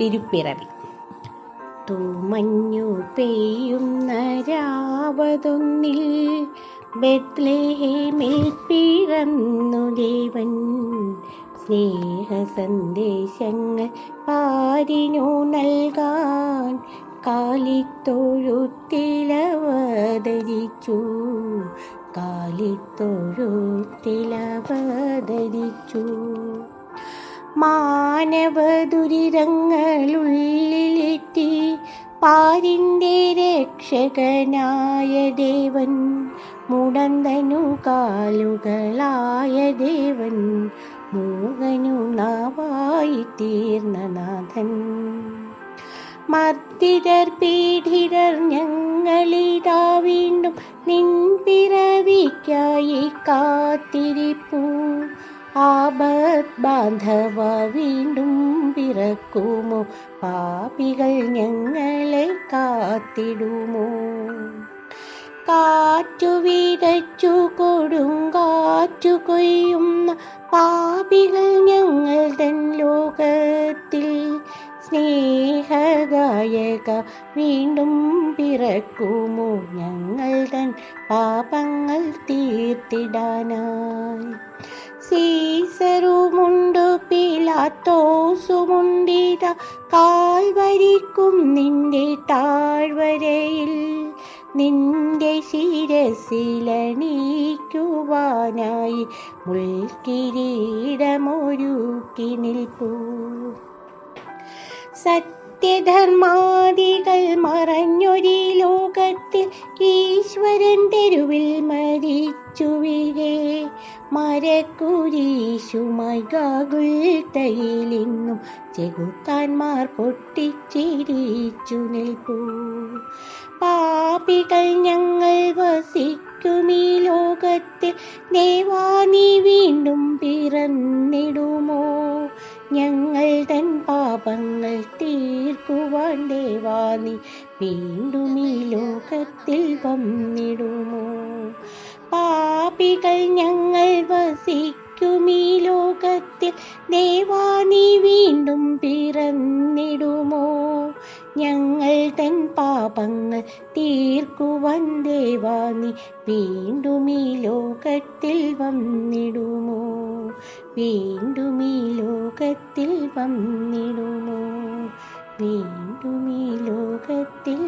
തിരുപ്പിറവി. തൂമഞ്ഞു പെയ്യുന്ന രാവതൊന്നിൽ ബത്ലേമിൽ പിറന്നു ദേവൻ. സ്നേഹ സന്ദേശങ്ങൾ പാരിനു നൽകാൻ കാലിത്തൊഴുത്തിലവതരിച്ചു. കാലിത്തൊഴുത്തിലവതരിച്ചു. മാനവ ദുരിതങ്ങളുള്ളിലെത്തി പാരിന്റെ രക്ഷകനായ ദേവൻ മുടന്തനു കാലുകളായ ദേവൻ മൂകനു നാവായി തീർന്ന നാഥൻ. മർദ്ദിതർ പീഡിതർ ഞങ്ങളിതാ വീണ്ടും നിൻ പിറവിക്കായി കാത്തിരിപ്പു. ആപത് ബാന്ധവ വീണ്ടും പിറക്കുമോ? പാപികൾ ഞങ്ങളെ കാത്തിടുമോ? കാറ്റു വിതച്ചു കൊടുങ്കാറ്റു കൊയ്യുന്ന പാപികൾ ഞങ്ങൾ തൻ ലോകത്തിൽ. സ്നേഹഗായക വീണ്ടും പിറക്കുമോ? ഞങ്ങൾ തൻ പാപങ്ങൾ തീർത്തിടാനായി. പിലാത്തോസുമുണ്ടിത കാൽവരിക്കും നിന്റെ താഴ്വരയിൽ. നിന്റെ ശിരസിലണീക്കുവാനായി മുൾക്കിരീടമൊരുക്കി നിൽപ്പൂ. സത്യധർമാദികൾ മറഞ്ഞൊരു ലോകത്തിൽ ഈശ്വരൻ തെരുവിൽ മരിച്ചു വീഴേ മരക്കുരീശുമായി ഗാഗുൽത്തയിലിന്നും ചെകുത്താൻമാർ പൊട്ടിച്ചിരിച്ചു നിൽപ്പൂ. പാപികൾ ഞങ്ങൾ വസിക്കും ഈ ലോകത്തിൽ ദേവാ നീ വീണ്ടും പിറന്നിടുമോ? ഞങ്ങൾ തൻ പാപങ്ങൾ തീർക്കുവാൻ ദേവാനി വീണ്ടും ഈ ലോകത്തിൽ വന്നിടുമോ? പാപികൾ ഞങ്ങൾ വസിക്കും ഈ ലോകത്തിൽ. ദേവാ നീ വീണ്ടും പിറന്നിടുമോ? ഞങ്ങൾ തൻ പാപങ്ങൾ തീർക്കുവാൻ ദേവാ നീ വീണ്ടും ഈ ലോകത്തിൽ വന്നിടുമോ? വീണ്ടും ഈ ലോകത്തിൽ വന്നിടുമോ? വീണ്ടും ഈ ലോകത്തിൽ